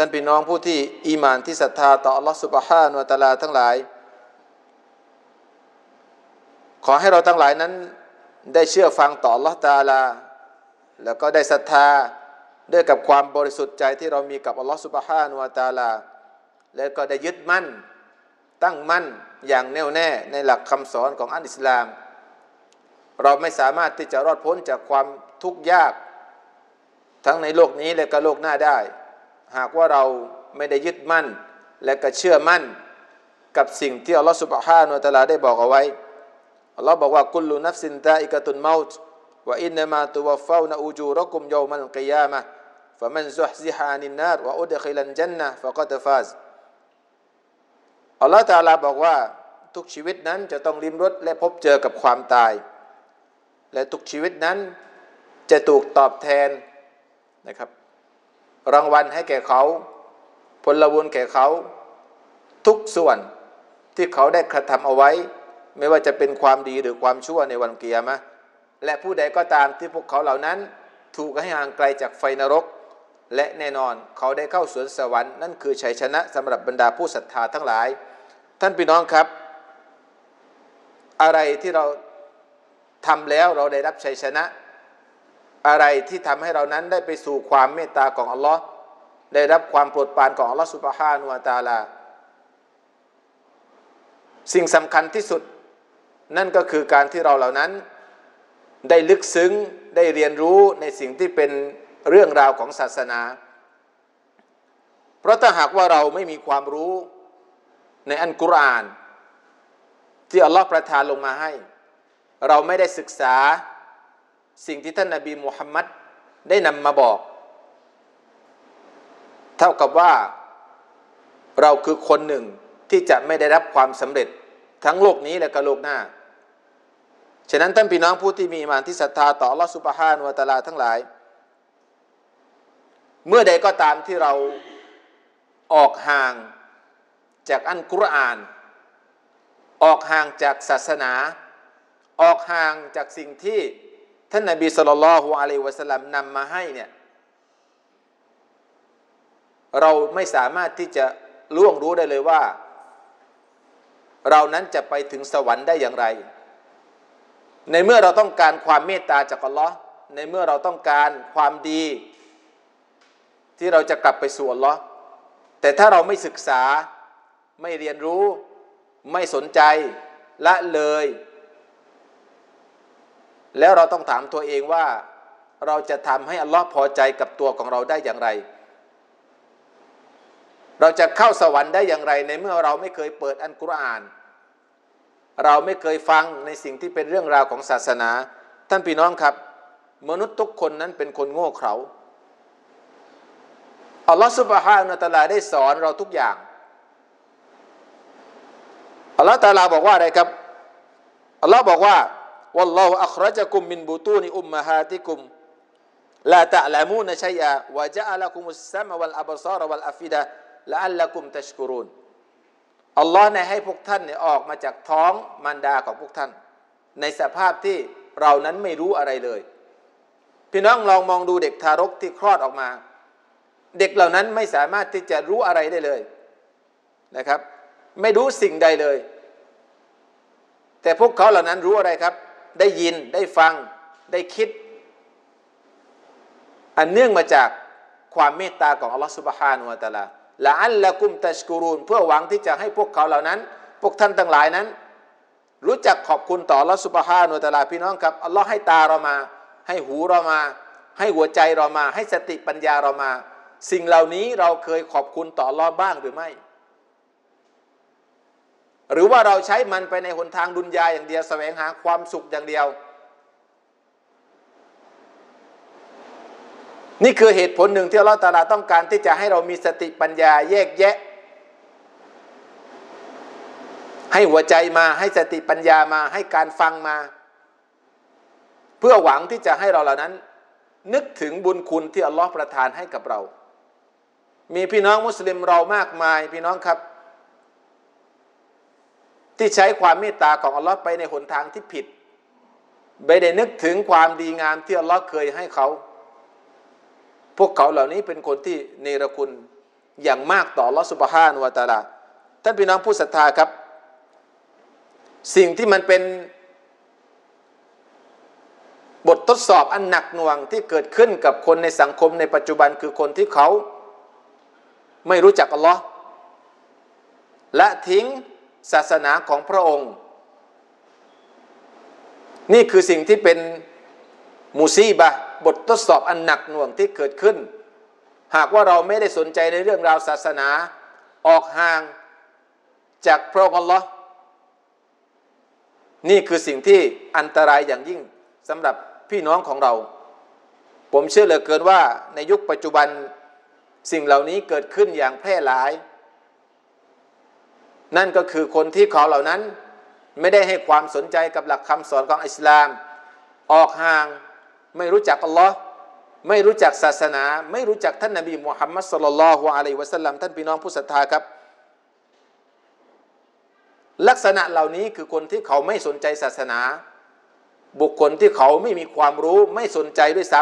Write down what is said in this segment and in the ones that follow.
ท่านพี่น้องผู้ที่อีหมานที่ศรัทธาต่ออัลลอฮฺสุบฮานวตาลาทั้งหลาย ขอให้เราทั้งหลายนั้นได้เชื่อฟังต่ออัลลอฮฺตาลา แล้วก็ได้ศรัทธาด้วยกับความบริสุทธิ์ใจที่เรามีกับอัลลอฮฺสุบฮานุวะตาลา แล้วก็ได้ยึดมั่น ตั้งมั่นอย่างแน่วแน่ในหลักคำสอนของอันอิสลาม เราไม่สามารถที่จะรอดพ้นจากความทุกข์ยาก ทั้งในโลกนี้และก็โลกหน้าได้ หากว่าเราไม่ได้ยึดมั่น และก็เชื่อมั่นกับสิ่งที่อัลลอฮฺสุบฮานุตะลาได้บอกเอาไว้อัลลอฮ์บอกว่ากุลูนัฟซินตาอิกะตุนมาต์วะอินนามาตุวฟาวนะอูจูรกุมยามันกิยามะฟะมันซุฮซิฮานินนารวะอุดขิลันจันนะฟะกัดฟาซอัลลอฮ์ตะลาบอกว่าทุกชีวิตนั้นจะต้องริมรถและพบเจอกับความตาย และทุกชีวิตนั้นจะถูกตอบแทนนะครับ รางวัลให้แก่เขา ผลบุญแก่เขา ทุกส่วนที่เขาได้กระทำเอาไว้ ไม่ว่าจะเป็นความดีหรือความชั่วในวันเกียรมะและผู้ใดก็ตามที่พวกเขาเหล่านั้น ถูกให้ห่างไกลจากไฟนรก และแน่นอนเขาได้เข้าสวนสวรรค์นั่นคือชัยชนะสำหรับบรรดาผู้ศรัทธาทั้งหลาย ท่านพี่น้องครับ อะไรที่เราทำแล้วเราได้รับชัยชนะ อะไรที่ทำให้เรานั้นได้ไปสู่ความเมตตาของอัลลอฮ์ได้รับความโปรดปรานของอัลลอฮ์สุบฮานุวาตาลา สิ่งสำคัญที่สุด นั่นก็คือการที่เราเหล่านั้น ได้ลึกซึ้งได้เรียนรู้ในสิ่งที่เป็นเรื่องราวของศาสนา เพราะถ้าหากว่าเราไม่มีความรู้ในอันกุรอาน ที่อัลลอฮ์ประทานลงมาให้ เราไม่ได้ศึกษา สิ่งที่ท่านนาบีมุฮัมมัดได้นำมาบอก เท่ากับว่าเราคือคนหนึ่งที่จะไม่ได้รับความสำเร็จทั้งโลกนี้และก็โลกหน้า ฉะนั้นท่านพี่น้องผู้ที่มีมานที่ศรัทธาต่อลอสุบฮานวตะลาทั้งหลาย เมื่อใดก็ตามที่เราออกห่างจากอันกุรอาน ออกห่างจากศาสนา ออกห่างจากสิ่งที่ ท่านนาบีสุลต่านละฮ์อะลัยวะสลลัมนำมาให้เนี่ยเราไม่สามารถที่จะล่วงรู้ได้เลยว่า เรานั้นจะไปถึงสวรรค์ได้อย่างไร ในเมื่อเราต้องการความเมตตาจากอัลลอฮ์ในเมื่อเราต้องการความดี ที่เราจะกลับไปสู่อัลลอฮ์แต่ถ้าเราไม่ศึกษาไม่เรียนรู้ ไม่สนใจละเลย แล้วเราต้องถามตัวเองว่าเราจะทำให้อัลลอฮ์พอใจกับตัวของเราได้อย่างไร เราจะเข้าสวรรค์ได้อย่างไร ในเมื่อเราไม่เคยเปิดอันกุรอาน เราไม่เคยฟังในสิ่งที่เป็นเรื่องราวของศาสนา ท่านพี่น้องครับ มนุษย์ทุกคนนั้นเป็นคนโง่เขลาอัลลอฮฺสุบฮานาตะลาได้สอนเราทุกอย่างอัลลอฮฺตาลาบอกว่าอะไรครับอัลลอฮ์บอกว่า วัลลอฮฺอัครจักุมมินบูตูนิอุมมาฮาติกุมลาตะละมูนชัยอาวะจะอัลกุมุสซามวัลอับซารวัลอัฟิดะละอัลลกุมตัชกุรุนอัลลอฮ์เนี่ยให้พวกท่านเนี่ยออกมาจากท้องมารดาของพวกท่าน ในสภาพที่เรานั้นไม่รู้อะไรเลย พี่น้องลองมองดูเด็กทารกที่คลอดออกมา เด็กเหล่านั้นไม่สามารถที่จะรู้อะไรได้เลยนะครับ ไม่รู้สิ่งใดเลย แต่พวกเขาเหล่านั้นรู้อะไรครับ ได้ยินได้ฟังได้คิด อันเนื่องมาจากความเมตตาของอัลลอฮฺสุบฮานุวะตะลาละอัลละกุมตัชกูรูนเพื่อหวังที่จะให้พวกเขาเหล่านั้น พวกท่านทั้งหลายนั้น รู้จักขอบคุณต่ออัลลอฮฺสุบฮานุวะตะลาพี่น้องครับอัลลอฮ์ให้ตาเรามา ให้หูเรามา ให้หัวใจเรามา ให้สติปัญญาเรามา สิ่งเหล่านี้เราเคยขอบคุณต่ออัลลอฮ์บ้างหรือไม่ หรือว่าเราใช้มันไปในหนทางดุนยาอย่างเดียวแสวงหาความสุขอย่างเดียว นี่คือเหตุผลหนึ่งที่อัลลอฮฺตาลาต้องการที่จะให้เรามีสติปัญญาแยกแยะ ให้หัวใจมาให้สติปัญญามาให้การฟังมา เพื่อหวังที่จะให้เราเหล่านั้น นึกถึงบุญคุณที่อัลลอฮฺประทานให้กับเรา มีพี่น้องมุสลิมเรามากมายพี่น้องครับ ที่ใช้ความเมตตาของอัลลอฮ์ไปในหนทางที่ผิดไม่ได้นึกถึงความดีงามที่อัลลอฮ์เคยให้เขา พวกเขาเหล่านี้เป็นคนที่เนรคุณอย่างมากต่ออัลลอฮฺสุบฮานวะตาลาท่านพี่น้องผู้ศรัทธาครับ สิ่งที่มันเป็น บททดสอบอันหนักหน่วงที่เกิดขึ้นกับคนในสังคมในปัจจุบันคือคนที่เขา ไม่รู้จักอัลลอฮ์และทิ้ง ศาสนาของพระองค์ นี่คือสิ่งที่เป็นมูซีบะบททดสอบอันหนักหน่วงที่เกิดขึ้น หากว่าเราไม่ได้สนใจในเรื่องราวศาสนาออกห่างจากพระองค์ลอนี่คือสิ่งที่อันตรายอย่างยิ่งสำหรับพี่น้องของเรา ผมเชื่อเหลือเกินว่าในยุคปัจจุบันสิ่งเหล่านี้เกิดขึ้นอย่างแพร่หลาย นั่นก็คือคนที่เขาเหล่านั้นไม่ได้ให้ความสนใจกับหลักคำสอนของอิสลาม ออกห่างไม่รู้จักอัลลอฮ์ไม่รู้จักศาสนา ไม่รู้จักท่านนบีมุฮัมมัดสุลลัลฮุอะลัยวะสัลลัมท่านพี่น้องผู้ศรัทธาครับ ลักษณะเหล่านี้คือคนที่เขาไม่สนใจศาสนา บุคคลที่เขาไม่มีความรู้ไม่สนใจด้วยซ้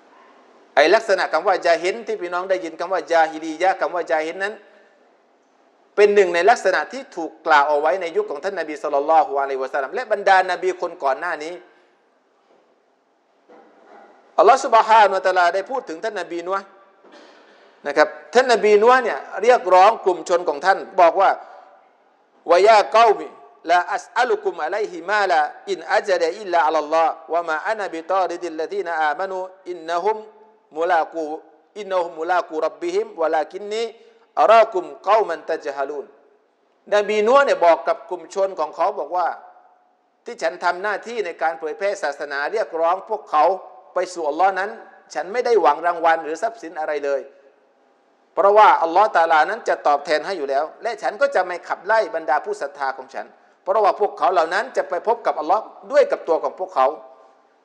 ำไอลักษณะคำว่าจาฮินที่พี่น้องได้ยินคำว่าจาฮิลียะคำว่าจาฮินนั้น เป็นหนึ่งในลักษณะที่ถูกกล่าวเอาไว้ในยุคของท่านนาบีสุลต่านละฮ์อะลัยวะสัลลัมและบรรดานาบีคนก่อนหน้านี้อัลลอฮฺสุบฮานุตะลาได้พูดถึงท่านนาบีนัวนะครับท่านนาบีนัวเนี่ยเรียกร้องกลุ่มชนของท่าน บอกว่าวายาเก้ามิลาอัสอัลุกุมอะไลฮิมาลาอินอัจดะอิลลาอัลลอฮ์วะมาอานะบิตาริดิลลดีนอามานูอินนะฮุมมุลากูอินนะฮุมมุลากูรับบิฮิมวะลากินนี อารากุมเก้ามันตะจฮาลูนนบีนัวเนี่ยบอกกับกลุ่มชนของเขาบอกว่า ที่ฉันทำหน้าที่ในการเผยแพร่ศาสนาเรียกร้องพวกเขาไปสู่อัลลอฮ์นั้น ฉันไม่ได้หวังรางวัลหรือทรัพย์สินอะไรเลย เพราะว่าอัลลอฮ์ตาลานั้นจะตอบแทนให้อยู่แล้ว และฉันก็จะไม่ขับไล่บรรดาผู้ศรัทธาของฉัน เพราะว่าพวกเขาเหล่านั้นจะไปพบกับอัลลอฮ์ด้วยกับตัวของพวกเขา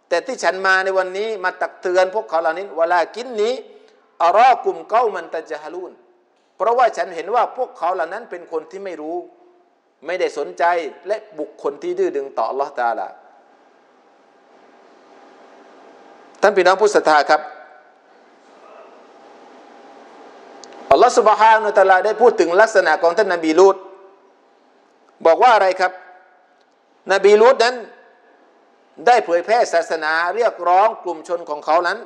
แต่ที่ฉันมาในวันนี้มาตักเตือนพวกเขาเหล่านี้เวลากินนี้อารอกลุ่มเก้ามันตะจฮาลูน เพราะว่าฉันเห็นว่าพวกเขาเหล่านั้นเป็นคนที่ไม่รู้ ไม่ได้สนใจและบุคคลที่ดื้อดึงต่ออัลลอฮ์ตาลาท่านพี่น้องผู้ศรัทธาครับอัลลอฮฺสุบฮานุตะลาได้พูดถึงลักษณะของท่านนบีลูดบอกว่าอะไรครับ นบีลูดนั้นได้เผยแพร่ศาสนาเรียกร้องกลุ่มชนของเขานั้น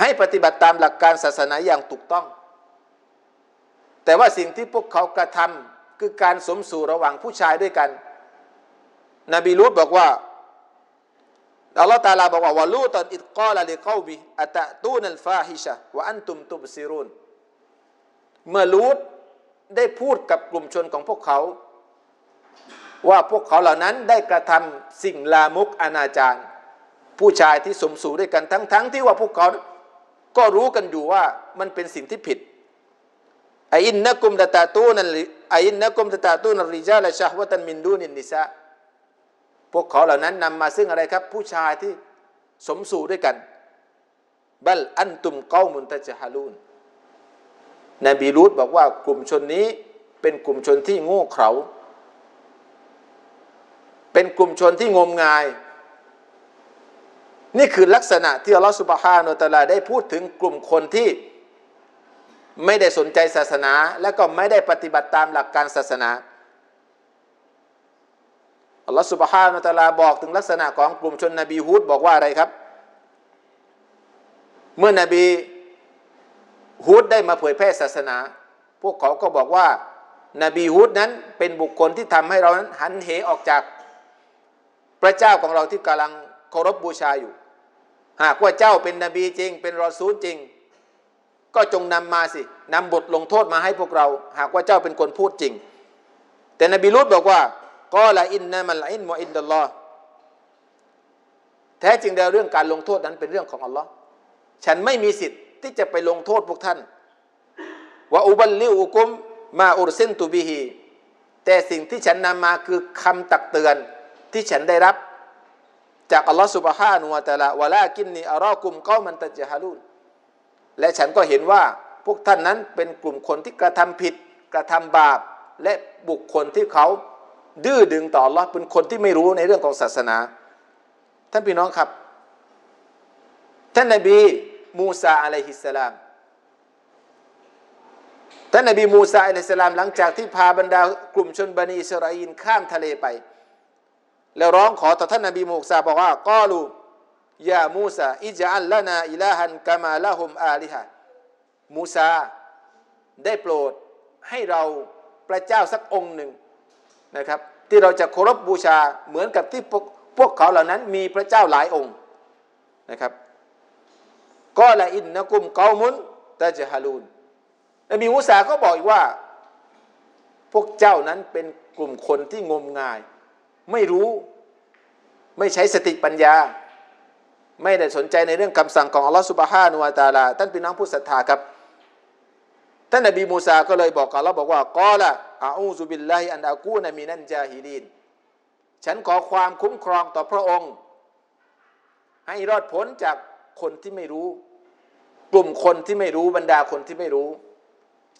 ให้ปฏิบัติตามหลักการศาสนาอย่างถูกต้อง แต่ว่าสิ่งที่พวกเขากระทำคือการสมสู่ระหว่างผู้ชายด้วยกัน นบีลูดบอกว่าอัลลอฮฺตาลาบอกว่าวะลูตันอิดกอลลิกอบิอัตตูนัลฟาฮิชะวะอันตุมตุบซิรุนเมื่อลูดได้พูดกับกลุ่มชนของพวกเขา ว่าพวกเขาเหล่านั้นได้กระทำสิ่งลามกอนาจารผู้ชายที่สมสู่ด้วยกันทั้งๆทที่ว่าพวกเขาก็รู้กันอยู่ว่ามันเป็นสิ่งที่ผิด อินนักุมตะตาตูนันอินนักุมตะตาตูนัริจาและชะฮวตันมินดูนินนิซาพวกเขาเหล่านั้นนำมาซึ่งอะไรครับ ผู้ชายที่สมสู่ด้วยกัน บัลอันตุมเก้ามุนตะจฮาลูนนบีรูดบอกว่ากลุ่มชนนี้เป็นกลุ่มชนที่โง่เขลาเป็นกลุ่มชนที่งมงาย นี่คือลักษณะที่อัลลอฮฺสุบฮานุตะลาได้พูดถึงกลุ่มคนที่ ไม่ได้สนใจศาสนา และก็ไม่ได้ปฏิบัติตามหลักการศาสนาอัลลอฮฺสุบฮานุตะลาบอกถึงลักษณะของกลุ่มชนนบีฮูดบอกว่าอะไรครับ เมื่อนบีฮูดได้มาเผยแพร่ศาสนา พวกเขาก็บอกว่านบีฮูดนั้นเป็นบุคคลที่ทำให้เรานั้นหันเหออกจากพระเจ้าของเราที่กำลังเคารพบูชาอยู่ หากว่าเจ้าเป็นนบีจริง เป็นรอซูลจริง ก็จงนำมาสินำบทลงโทษมาให้พวกเรา หากว่าเจ้าเป็นคนพูดจริง แต่นบีลูดบอกว่าก็ละอินนะมันละอินมออินดัลลอฮ์แท้จริงแล้วเรื่องการลงโทษนั้นเป็นเรื่องของอัลลอฮ์ฉันไม่มีสิทธิ์ที่จะไปลงโทษพวกท่านว่าอุบัลลิอุกุมมาอุรเซนตูบิฮีแต่สิ่งที่ฉันนำมาคือคำตักเตือนที่ฉันได้รับ จากอัลลอฮ์สุบฮานุวะตะลาวะลากินนีอารอกุมก้ามันตะจฮาลูน และฉันก็เห็นว่าพวกท่านนั้นเป็นกลุ่มคนที่กระทำผิด กระทำบาป และบุคคลที่เขาดื้อดึงต่อ Allah เป็นคนที่ไม่รู้ในเรื่องของศาสนา ท่านพี่น้องครับ ท่านนบีมูซาอะลัยฮิสสลามท่านนบีมูซาอะลัยฮิสสลามหลังจากที่พาบรรดากลุ่มชนบันิอิสราเอลข้ามทะเลไป แล้วร้องขอต่อท่านนบีมูซาบอกว่ากอลู ยามูซาอิจอัลลานาอิลาฮันกามาละฮุมอาลิฮะมูซาได้โปรดให้เราพระเจ้าสักองค์หนึ่งนะครับ ที่เราจะเคารพบูชาเหมือนกับที่พวกพวกเขาเหล่านั้นมีพระเจ้าหลายองค์นะครับก็ละอินนะกุมเกามุนตะจฮาลูนนบีมูซาก็บอกอีกว่า พวกเจ้านั้นเป็นกลุ่มคนที่งมงาย ไม่รู้ไม่ใช้สติปัญญา ไม่ได้สนใจในเรื่องคำสั่งของอัลลอฮฺสุบฮานุวาตาลาท่านพี่น้องผู้ศรัทธาครับท่านนบีมูซาก็เลยบอกกับเราบอกว่ากอละอาอูซุบิลลาฮิอันอากูนมินันจาฮิลีนฉันขอความคุ้มครองต่อพระองค์ ให้รอดพ้นจากคนที่ไม่รู้ กลุ่มคนที่ไม่รู้บรรดาคนที่ไม่รู้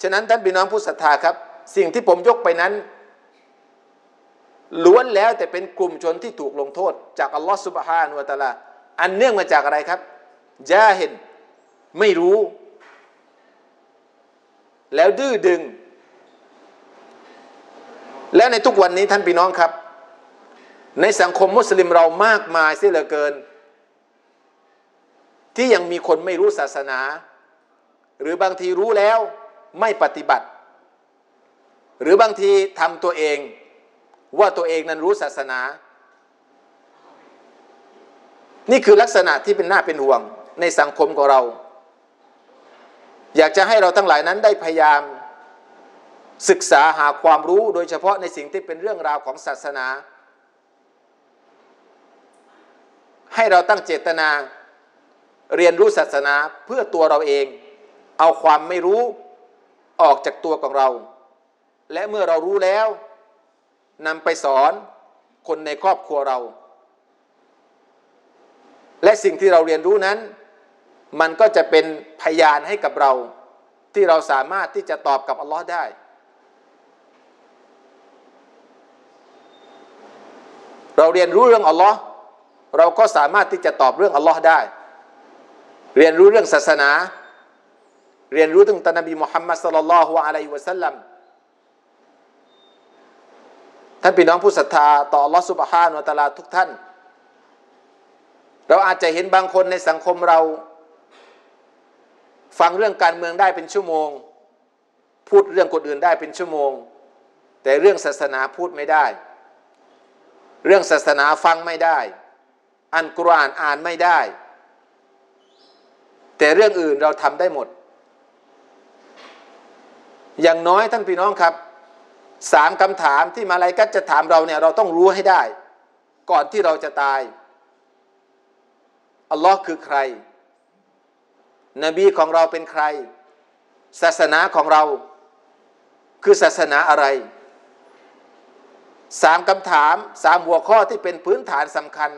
ฉะนั้นท่านพี่น้องผู้ศรัทธาครับ สิ่งที่ผมยกไปนั้นล้วนแล้วแต่เป็นกลุ่มชนที่ถูกลงโทษ จากอัลลอฮฺสุบฮานุวะตะอาลา อันเนื่องมาจากอะไรครับยาเห็นไม่รู้ แล้วดื้อดึง และในทุกวันนี้ท่านพี่น้องครับ ในสังคมมุสลิมเรามากมายเสียเหลือเกิน ที่ยังมีคนไม่รู้ศาสนา หรือบางทีรู้แล้วไม่ปฏิบัติ หรือบางทีทำตัวเอง ว่าตัวเองนั้นรู้ศาสนา นี่คือลักษณะที่เป็นหน้าเป็นห่วงในสังคมของเรา อยากจะให้เราทั้งหลายนั้นได้พยายามศึกษาหาความรู้โดยเฉพาะในสิ่งที่เป็นเรื่องราวของศาสนา ให้เราตั้งเจตนาเรียนรู้ศาสนาเพื่อตัวเราเอง เอาความไม่รู้ออกจากตัวของเรา และเมื่อเรารู้แล้วนำไปสอนคนในครอบครัวเรา และสิ่งที่เราเรียนรู้นั้น มันก็จะเป็นพยานให้กับเราที่เราสามารถที่จะตอบกับอัลลอฮ์ได้ เราเรียนรู้เรื่องอัลลอฮ์เราก็สามารถที่จะตอบเรื่องอัลลอฮ์ได้ เรียนรู้เรื่องศาสนา เรียนรู้ถึงตนบีมุฮัมมัดสุลลัลลอฮุอะลัยวะสัลลัมท่านพี่น้องผู้ศรัทธาต่ออัลลอฮฺสุบฮานุตะลาทุกท่าน เราอาจจะเห็นบางคนในสังคมเรา ฟังเรื่องการเมืองได้เป็นชั่วโมง พูดเรื่องคนอื่นได้เป็นชั่วโมง แต่เรื่องศาสนาพูดไม่ได้ เรื่องศาสนาฟังไม่ได้อันกุรานอ่านไม่ได้ แต่เรื่องอื่นเราทำได้หมด อย่างน้อยท่านพี่น้องครับสามคำถามที่มาลายกัดจะถามเราเนี่ยเราต้องรู้ให้ได้ ก่อนที่เราจะตาย อัลลอฮ์คือใคร นบีของเราเป็นใคร ศาสนาของเรา คือศาสนาอะไรสามคำถามสามหัวข้อที่เป็นพื้นฐานสำคัญ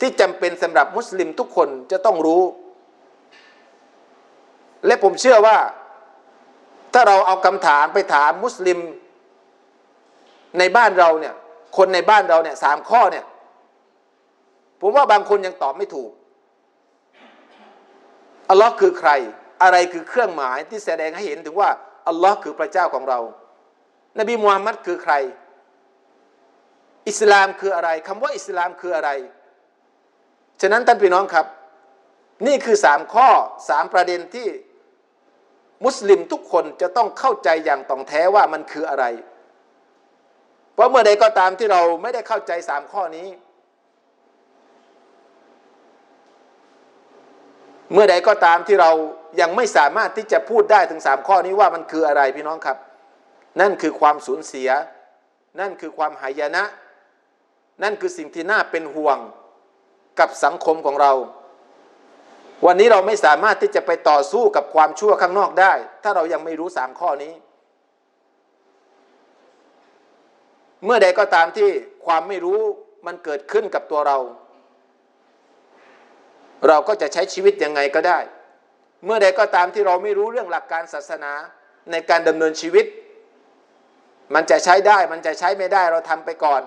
ที่จำเป็นสำหรับมุสลิมทุกคนจะต้องรู้ และผมเชื่อว่า ถ้าเราเอาคำถามไปถามมุสลิม ในบ้านเราเนี่ย คนในบ้านเราเนี่ยสามข้อเนี่ย ผมว่าบางคนยังตอบไม่ถูก อัลลอฮ์คือใคร อะไรคือเครื่องหมายที่แสดงให้เห็นถึงว่า อัลลอฮ์คือพระเจ้าของเรา นบีมูฮัมมัดคือใคร อิสลามคืออะไรคำว่าอิสลามคืออะไร ฉะนั้นท่านพี่น้องครับ นี่คือสามข้อสามประเด็นที่มุสลิมทุกคนจะต้องเข้าใจอย่างตรงแท้ว่ามันคืออะไร เพราะเมื่อใดก็ตามที่เราไม่ได้เข้าใจสามข้อนี้ เมื่อใดก็ตามที่เรายังไม่สามารถที่จะพูดได้ถึงสามข้อนี้ว่ามันคืออะไรพี่น้องครับ นั่นคือความสูญเสีย นั่นคือความหายนะ นั่นคือสิ่งที่น่าเป็นห่วงกับสังคมของเรา วันนี้เราไม่สามารถที่จะไปต่อสู้กับความชั่วข้างนอกได้ ถ้าเรายังไม่รู้สามข้อนี้ เมื่อใดก็ตามที่ความไม่รู้มันเกิดขึ้นกับตัวเรา เราก็จะใช้ชีวิตยังไงก็ได้ เมื่อใดก็ตามที่เราไม่รู้เรื่องหลักการศาสนาในการดำเนินชีวิต มันจะใช้ได้มันจะใช้ไม่ได้เราทำไปก่อน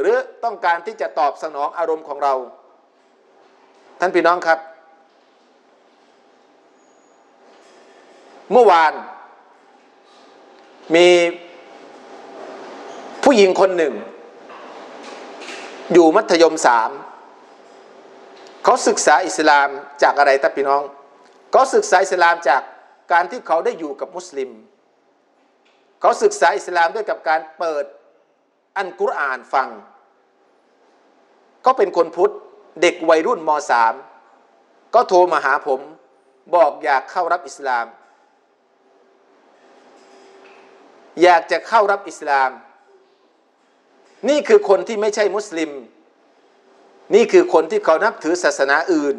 หรือต้องการที่จะตอบสนองอารมณ์ของเรา ท่านพี่น้องครับ เมื่อวาน มีผู้หญิงคนหนึ่ง อยู่มัธยมสาม เขาศึกษาอิสลามจากอะไรท่านพี่น้องเขาศึกษาอิสลามจากการที่เขาได้อยู่กับมุสลิม เขาศึกษาอิสลามด้วยกับการเปิดอันกุรอานฟัง ก็เป็นคนพุทธเด็กวัยรุ่นมสามก็โทรมาหาผมบอกอยากเข้ารับอิสลาม อยากจะเข้ารับอิสลาม นี่คือคนที่ไม่ใช่มุสลิม นี่คือคนที่เขานับถือศาสนาอื่น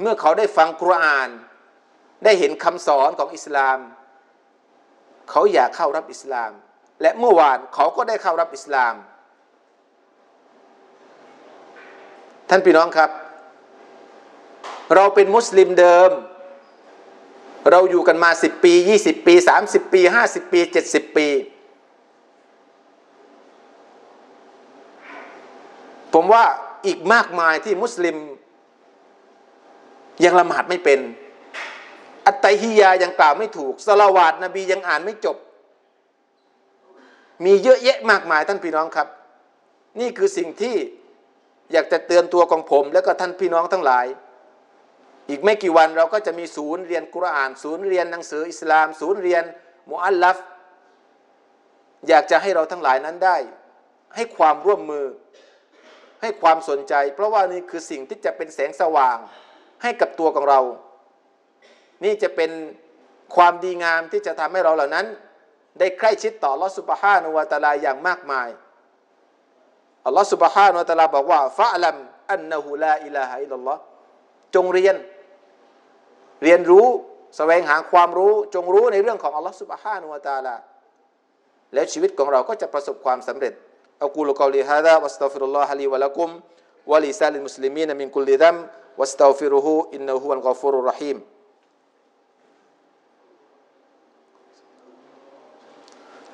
เมื่อเขาได้ฟังกุรอาน ได้เห็นคำสอนของอิสลาม เขาอยากเข้ารับอิสลาม และเมื่อวานเขาก็ได้เข้ารับอิสลาม ท่านพี่น้องครับ เราเป็นมุสลิมเดิม เราอยู่กันมา 10 ปี 20 ปี 30 ปี 50 ปี 70 ปี ผมว่าอีกมากมายที่มุสลิม ยังละหมาดไม่เป็น อัตไตฮิยายังกล่าวไม่ถูกสลาวาดนบียังอ่านไม่จบ มีเยอะแยะมากมายท่านพี่น้องครับ นี่คือสิ่งที่อยากจะเตือนตัวของผม และก็ท่านพี่น้องทั้งหลาย อีกไม่กี่วันเราก็จะมีศูนย์เรียนกุรอาน ศูนย์เรียนหนังสืออิสลาม ศูนย์เรียนมุอัลลัฟอยากจะให้เราทั้งหลายนั้นได้ ให้ความร่วมมือ ให้ความสนใจ เพราะว่านี่คือสิ่งที่จะเป็นแสงสว่างให้กับตัวของเรา นี่จะเป็นความดีงามที่จะทำให้เราเหล่านั้น ได้ใกล้ชิดต่อลอสุบฮานุวาตาลาอย่างมากมายอัลลอฮฺสุบฮานุวะตะลาบอกว่าฟะลัมอันนะฮูลาอิลาฮะอิลลัลลอฮ์จงเรียน เรียนรู้แสวงหาความรู้จงรู้ในเรื่องของอัลลอฮฺสุบฮานุวะตะลาแล้วชีวิตของเราก็จะประสบความสำเร็จ أقول قولي هذا وأستغفر الله لي ولكم ولسائر المسلمين من كل ذنب واستغفره إنه هو الغفور الرحيم.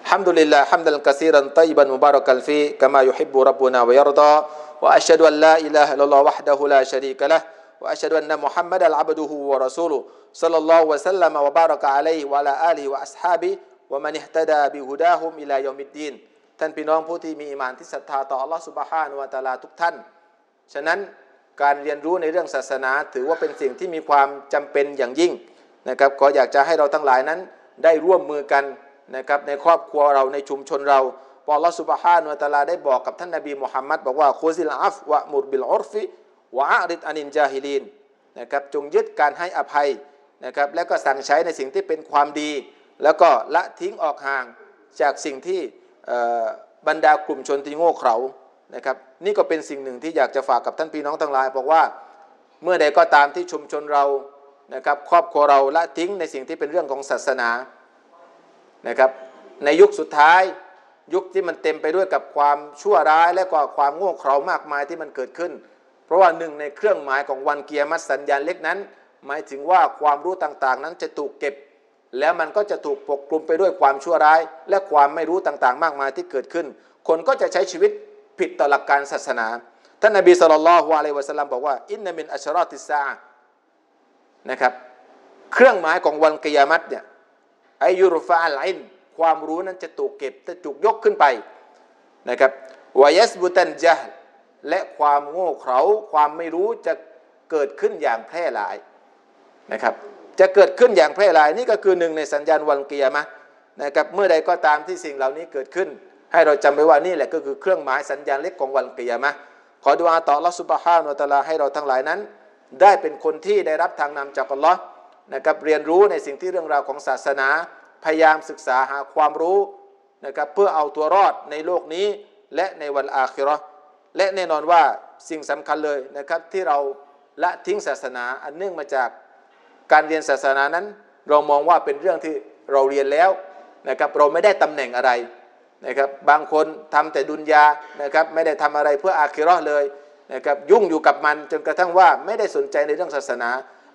الحمد لله حمدا كثيرا طيبا مباركا فيه كما يحب ربنا ويرضى وأشهد أن لا إله إلا الله وحده لا شريك له وأشهد أن محمدا عبده ورسوله صلى الله وسلم وبارك عليه وعلى آله وأصحابه ومن اهتدى بهداهم إلى يوم الدين. ท่านพี่น้องผู้ที่มีอิมานที่ศรัทธาต่ออัลลอฮฺสุบฮานุวาตาลาทุกท่าน ฉะนั้นการเรียนรู้ในเรื่องศาสนา ถือว่าเป็นสิ่งที่มีความจำเป็นอย่างยิ่งนะครับขออยากจะให้เราทั้งหลายนั้นได้ร่วมมือกันนะครับในครอบครัวเราในชุมชนเราพอลอสุบฮานุวาตลาได้บอกกับท่านนบีมุฮัมมัดบอกว่าโคซิลอัฟวะมุรบิลอรฟิวะอาริดอานินจาฮิลีนนะครับจงยึดการให้อภัยนะครับและก็สั่งใช้ในสิ่งที่เป็นความดี แล้วก็ละทิ้งออกห่างจากสิ่งที่ บรรดากลุ่มชนที่โง่เขลานะครับนี่ก็เป็นสิ่งหนึ่งที่อยากจะฝากกับท่านพี่น้องทั้งหลาย บอกว่าเมื่อใดก็ตามที่ชุมชนเรานะครับครอบครัวเราละทิ้งในสิ่งที่เป็นเรื่องของศาสนานะครับในยุคสุดท้ายยุคที่มันเต็มไปด้วยกับความชั่วร้ายและก็ความโง่เขลามากมายที่มันเกิดขึ้น เพราะว่าหนึ่งในเครื่องหมายของวันเกียรมัสัญญาณเล็กนั้น หมายถึงว่าความรู้ต่างๆ นั้นจะถูกเก็บ แล้วมันก็จะถูกปกคลุมไปด้วยความชั่วร้าย และความไม่รู้ต่างๆ มากมายที่เกิดขึ้น คนก็จะใช้ชีวิตผิดต่อหลักการศาสนา ท่านนบีสุลต่านละฮ์วะลัยวะสัลลัมบอกว่าอินนามินอัชรอติซานะครับเครื่องหมายของวันกิยามัตเนี่ยอายุรฟาอัลอินความรู้นั้นจะถูกเก็บจะถูกยกขึ้นไปนะครับวายัสบุตันจาและความโง่เขลาความไม่รู้จะเกิดขึ้นอย่างแพร่หลายนะครับ จะเกิดขึ้นอย่างแพร่หลายนี่ก็คือหนึ่งในสัญญาณวันเกียร์มะนะครับเมื่อใดก็ตามที่สิ่งเหล่านี้เกิดขึ้น ให้เราจำไว้ว่านี่แหละก็คือเครื่องหมายสัญญาณเล็กของวันเกียร์มะขอดุอาต่อละสุบฮานุตะลาให้เราทั้งหลายนั้น ได้เป็นคนที่ได้รับทางนำจากอัลลอฮ์นะครับเรียนรู้ในสิ่งที่เรื่องราวของศาสนา พยายามศึกษาหาความรู้นะครับเพื่อเอาตัวรอดในโลกนี้และในวันอาคิรอและแน่นอนว่าสิ่งสำคัญเลยนะครับที่เราละทิ้งศาสนาอันเนื่องมาจาก การเรียนศาสนานั้น เรามองว่าเป็นเรื่องที่เราเรียนแล้วนะครับเราไม่ได้ตำแหน่งอะไรนะครับบางคนทำแต่ดุนยานะครับไม่ได้ทำอะไรเพื่ออาคิรอเลยนะครับยุ่งอยู่กับมันจนกระทั่งว่าไม่ได้สนใจในเรื่องศาสนา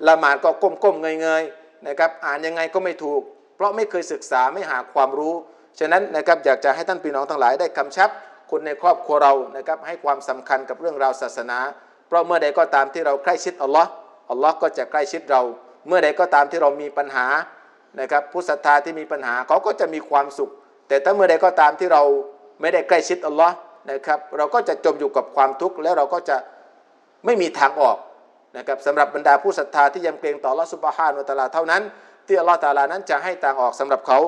ละหมาดก็ก้มๆเงยๆนะครับอ่านยังไงก็ไม่ถูก เพราะไม่เคยศึกษาไม่หาความรู้ ฉะนั้นนะครับอยากจะให้ท่านพี่น้องทั้งหลายได้กำชับ คนในครอบครัวเรานะครับให้ความสำคัญกับเรื่องราวศาสนา เพราะเมื่อใดก็ตามที่เราใกล้ชิดอัลลอฮ์อัลลอฮ์ก็จะใกล้ชิดเรา เมื่อใดก็ตามที่เรามีปัญหานะครับผู้ศรัทธาที่มีปัญหาเขาก็จะมีความสุข แต่ถ้าเมื่อใดก็ตามที่เราไม่ได้ใกล้ชิดอัลลอฮ์นะครับเราก็จะจมอยู่กับความทุกข์แล้วเราก็จะไม่มีทางออกนะครับสำหรับบรรดาผู้ศรัทธาที่ยำเกรงต่อละซุบฮานุวะตาลาเท่านั้น ที่อัลลอฮ์ตาลานั้นจะให้ทางออกสำหรับเขา